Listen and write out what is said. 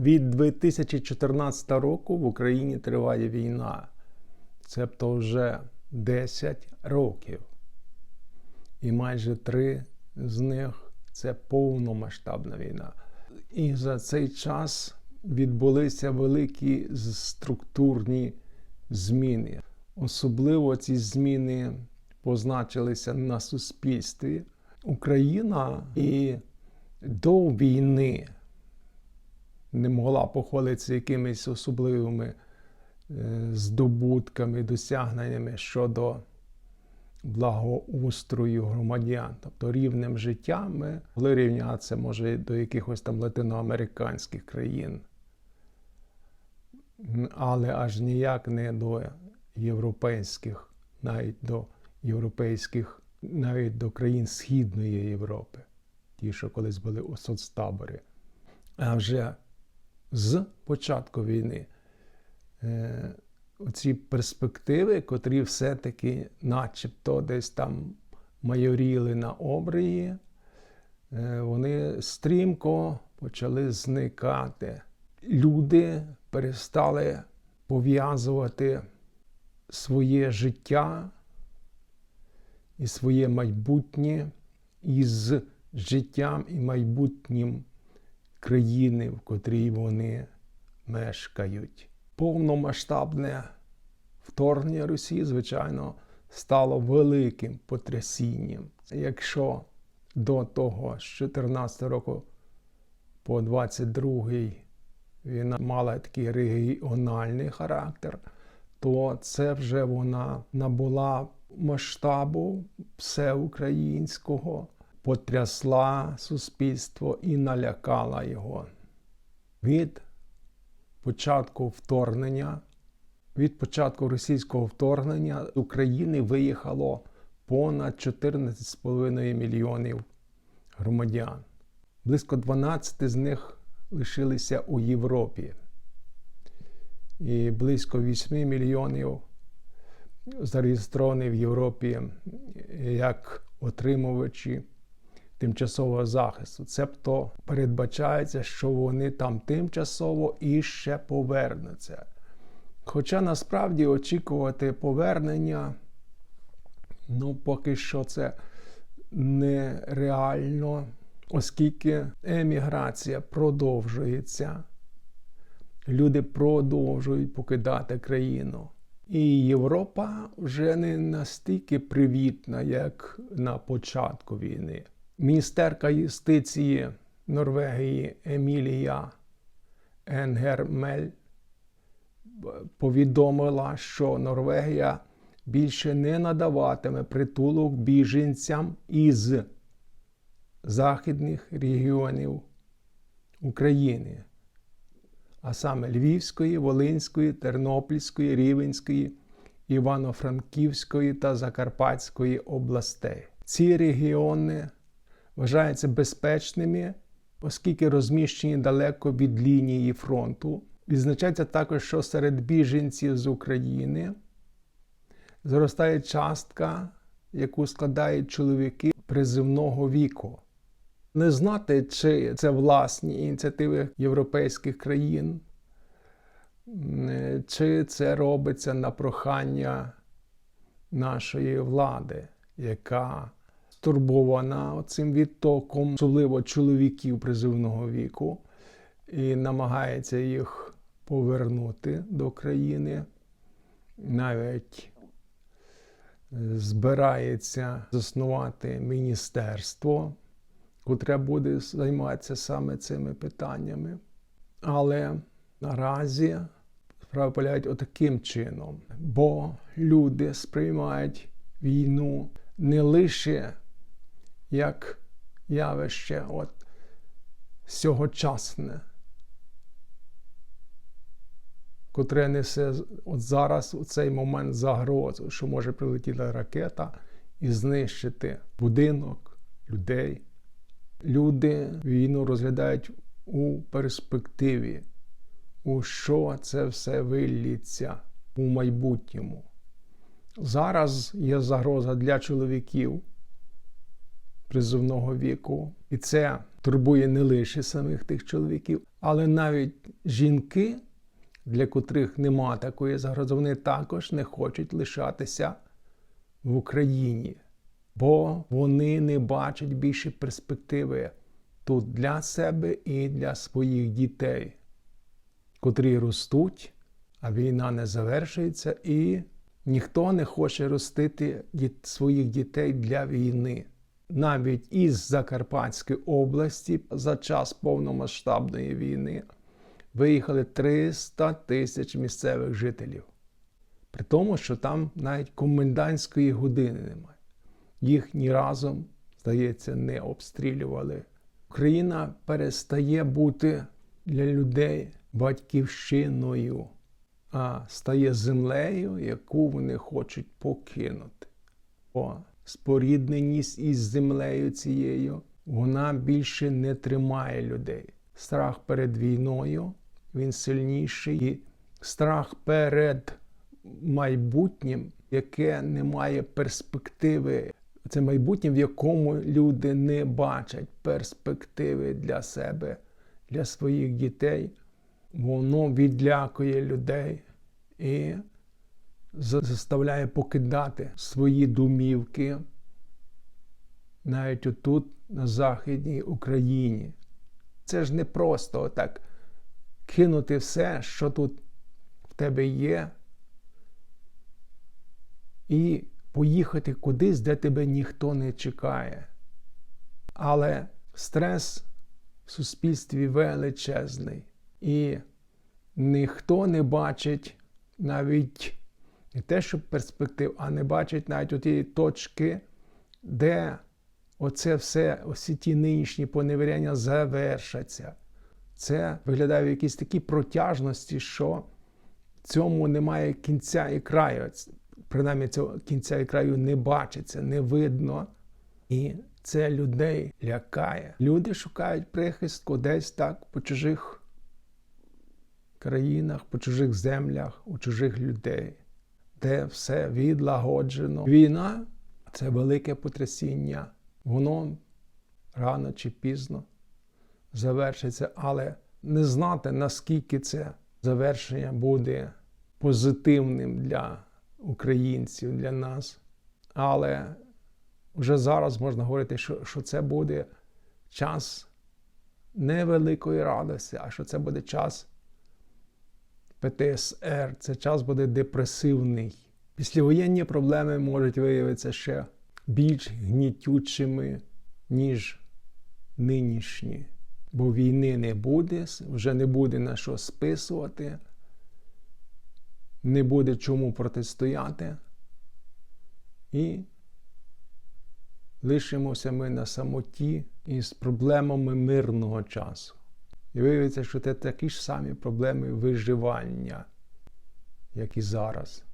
Від 2014 року в Україні триває війна, цебто вже 10 років. І майже три з них це повномасштабна війна. І за цей час відбулися великі структурні зміни. Особливо ці зміни позначилися на суспільстві. Україна і до війни не могла похвалитися якимись особливими е, здобутками, досягненнями щодо благоустрою громадян, тобто рівнем життя ми могли рівнятися, може, до якихось там латиноамериканських країн, але аж ніяк не до європейських, навіть до європейських, навіть до країн Східної Європи, ті, що колись були у соцтаборі. А вже з початку війни е, оці перспективи, котрі все-таки, начебто, десь там майоріли на обрії, е, вони стрімко почали зникати. Люди перестали пов'язувати своє життя і своє майбутнє із життям і майбутнім країни, в котрій вони мешкають. Повномасштабне вторгнення Росії, звичайно, стало великим потрясінням. Якщо до того з 14 року по 22 війна мала такий регіональний характер, то це вже вона набула масштабу всеукраїнського, потрясла суспільство і налякала його. Від початку вторгнення, від початку російського вторгнення з України виїхало понад 14,5 мільйонів громадян. Близько 12 з них лишилися у Європі. І близько 8 мільйонів зареєстровані в Європі як отримувачі тимчасового захисту. Цебто передбачається, що вони там тимчасово і ще повернуться. Хоча насправді очікувати повернення, ну поки що це нереально, оскільки еміграція продовжується, люди продовжують покидати країну. І Європа вже не настільки привітна, як на початку війни. Міністерка юстиції Норвегії Емілія Енгермель повідомила, що Норвегія більше не надаватиме притулок біженцям із західних регіонів України, а саме Львівської, Волинської, Тернопільської, Рівенської, Івано-Франківської та Закарпатської областей. Ці регіони вважаються безпечними, оскільки розміщені далеко від лінії фронту. Відзначається також, що серед біженців з України зростає частка, яку складають чоловіки призивного віку. Не знати, чи це власні ініціативи європейських країн, чи це робиться на прохання нашої влади, яка стурбована цим відтоком, особливо чоловіків призивного віку, і намагається їх повернути до країни. Навіть збирається заснувати міністерство, котре буде займатися саме цими питаннями. Але наразі справи полягають отаким чином, бо люди сприймають війну не лише як явище от сьогочасне, котре несе от зараз у цей момент загрозу, що може прилетіти ракета і знищити будинок, людей. Люди війну розглядають у перспективі, у що це все вилліться у майбутньому. Зараз є загроза для чоловіків призовного віку, і це турбує не лише самих тих чоловіків, але навіть жінки, для котрих нема такої загрози, вони також не хочуть лишатися в Україні, бо вони не бачать більше перспективи тут для себе і для своїх дітей, котрі ростуть, а війна не завершується, і ніхто не хоче ростити своїх дітей для війни. Навіть із Закарпатської області за час повномасштабної війни виїхали 300 тисяч місцевих жителів. При тому, що там навіть комендантської години немає. Їх ні разом, здається, не обстрілювали. Україна перестає бути для людей батьківщиною, а стає землею, яку вони хочуть покинути. Бо спорідненість із землею цією вона більше не тримає людей. Страх перед війною він сильніший, і страх перед майбутнім, яке не має перспективи. Це майбутнє, в якому люди не бачать перспективи для себе, для своїх дітей. Воно відлякує людей і заставляє покидати свої домівки навіть отут, на Західній Україні. Це ж не просто так кинути все, що тут в тебе є, і поїхати кудись, де тебе ніхто не чекає. Але стрес в суспільстві величезний, і ніхто не бачить навіть не те, що перспектив, а не бачить навіть отієї точки, де оце все, осі ті нинішні поневіряння завершаться. Це виглядає в якійсь такій протяжності, що цьому немає кінця і краю. Принаймні цього кінця і краю не бачиться, не видно. І це людей лякає. Люди шукають прихистку десь так по чужих країнах, по чужих землях, у чужих людей, де все відлагоджено. Війна це велике потрясіння. Воно рано чи пізно завершиться, але не знати, наскільки це завершення буде позитивним для українців, для нас. Але вже зараз можна говорити, що, що це буде час невеликої радості, а що це буде час ПТСР, це час буде депресивний. Післявоєнні проблеми можуть виявитися ще більш гнітючими, ніж нинішні. Бо війни не буде, вже не буде на що списувати, не буде чому протистояти. І лишимося ми на самоті із проблемами мирного часу. І виявиться, що це такі ж самі проблеми виживання, як і зараз.